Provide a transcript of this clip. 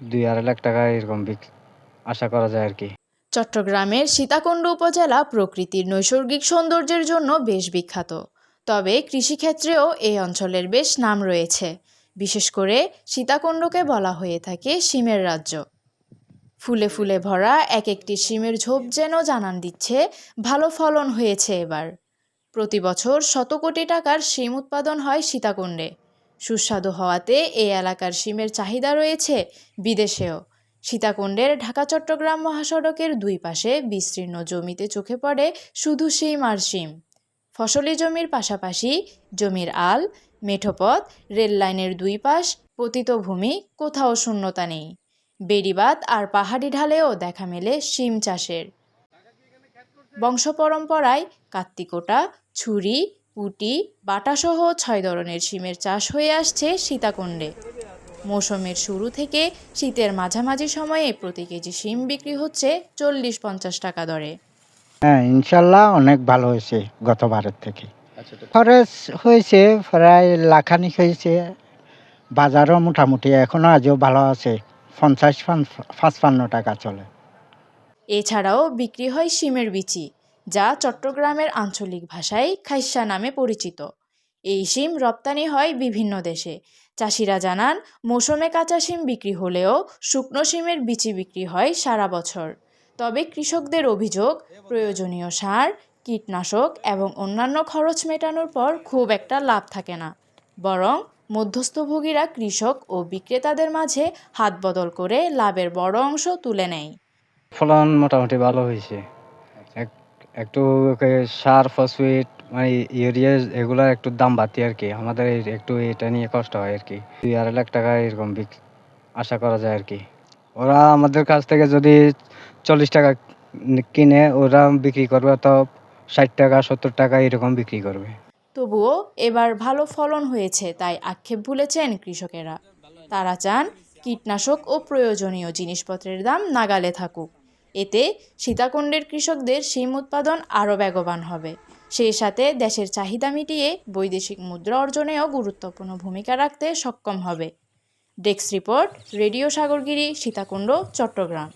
দুই আড়াই লাখ টাকা এরকম আশা করা যায় আর কি। চট্টগ্রামের সীতাকুণ্ড উপজেলা প্রকৃতির নৈসর্গিক সৌন্দর্যের জন্য বেশ বিখ্যাত। তবে কৃষিক্ষেত্রেও এই অঞ্চলের বেশ নাম রয়েছে। বিশেষ করে সীতাকুণ্ডকে বলা হয়ে থাকে শিমের রাজ্য। ফুলে ফুলে ভরা এক একটি শিমের ঝোপ যেন জানান দিচ্ছে, ভালো ফলন হয়েছে এবার। প্রতি বছর শত কোটি টাকার শিম উৎপাদন হয় সীতাকুণ্ডে। সুস্বাদু হওয়াতে এই এলাকার শিমের চাহিদা রয়েছে বিদেশেও। সীতাকুণ্ডের ঢাকা, চট্টগ্রাম মহাসড়কের দুই পাশে বিস্তীর্ণ জমিতে চোখে পড়ে শুধু শিম আর শিম। ফসলি জমির পাশাপাশি জমির আল, মেঠোপথ, রেল লাইনের দুই পাশ, পতিত ভূমি কোথাও শূন্যতা নেই। বেড়িবাঁধ আর পাহাড়ি ঢালেও দেখা মেলে শিম চাষের। বংশ পরম্পরায় কাত্তিকোটা, ছুরি পুটি বাটাসহ ছয় ধরনের শিমের চাষ হয়ে আসছে সীতাকুণ্ডে। মৌসুমের শুরু থেকে শীতের মাঝামাঝি সময়ে প্রতি কেজি শিম বিক্রি হচ্ছে চল্লিশ পঞ্চাশ টাকা দরে। হ্যাঁ ইনশাল্লাহ অনেক ভালো হয়েছে গতবারের থেকে। খরচ হয়েছে প্রায় লাখানিক হয়েছে। বাজারও মোটামুটি এখনও আজও ভালো আছে। পঞ্চাশ পান- পাঁচপান্ন টাকা চলে। এছাড়াও বিক্রি হয় শিমের বিচি। যা চট্টগ্রামের আঞ্চলিক ভাষায় খাইসা নামে পরিচিত। এই শিম রপ্তানি হয় বিভিন্ন দেশে। চাষিরা জানান, মৌসুমে কাঁচা শিম বিক্রি হলেও শুকনো শিমের বিচি বিক্রি হয় সারা বছর। তবে কৃষকদের অভিযোগ, প্রয়োজনীয় সার, কীটনাশক এবং অন্যান্য খরচ মেটানোর পর খুব একটা লাভ থাকে না। বরং মধ্যস্থভোগীরা কৃষক ও বিক্রেতাদের মাঝে হাত বদল করে লাভের বড় অংশ তুলে নেয়। ফলন মোটামুটি ভালো হয়েছে। একটু সার ফসফেট মানে ইউরিয়া এগুলার একটু দাম বাড়তি আর কি। আমাদের একটু এটা নিয়ে কষ্ট হয় আর কি। দুই আড়াই লাখ টাকা এরকম আশা করা যায় আর কি। ওরা আমাদের কাছ থেকে যদি চল্লিশ টাকা কিনে ওরা বিক্রি করবে, তো ষাট টাকা, সত্তর টাকা এরকম বিক্রি করবে। তবুও এবার ভালো ফলন হয়েছে, তাই আক্ষেপ ভুলেছেন কৃষকেরা। তারা চান কীটনাশক ও প্রয়োজনীয় জিনিসপত্রের দাম নাগালে থাকুক। এতে সীতাকুণ্ডের কৃষকদের শিম উৎপাদন আরও বেগবান হবে। সেই সাথে দেশের চাহিদা মিটিয়ে বৈদেশিক মুদ্রা অর্জনেও গুরুত্বপূর্ণ ভূমিকা রাখতে সক্ষম হবে। Desk report, radio Sagargiri, Sitakunda, Chittagong.